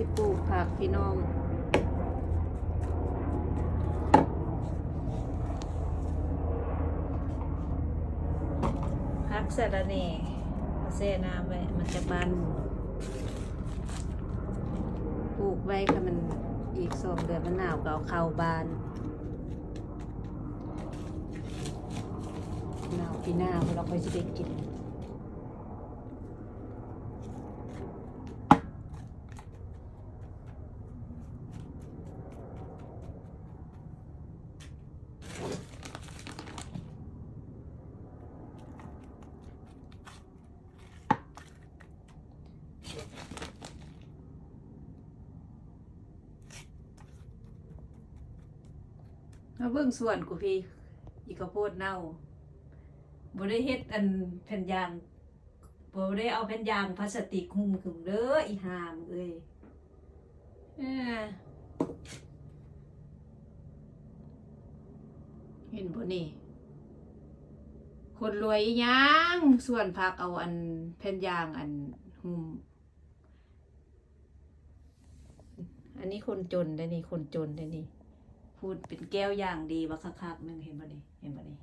สิปลูกผักพี่น้องพักสะระแหน่เอาแช่น้ำไว้มันจะบานปลูกไว้ค่ะมันอีกสองเดือนมันหนาวก็เอาเข้าบานหนาวปีหน้าเราค่อยจะได้กิน มาเบิ่งส่วนกูพี่อีกข้าวโพดเน่าบ่ได้เฮ็ดอันแผ่นยางบ่ได้เอาแผ่นยางพลาสติกหุ้มขึ้นเด้ออีหามเอ้ยเอ้อเห็นบ่นี่ คนรวยยังส่วนพักเอาอันแผ่นยางอันหุ้มอันนี้คนจนได้นี่คนจนได้นี่ พูดเป็นแก้วอย่างดีว่าคักๆหนึงเห็นบ่นี่เห็นบ่นี่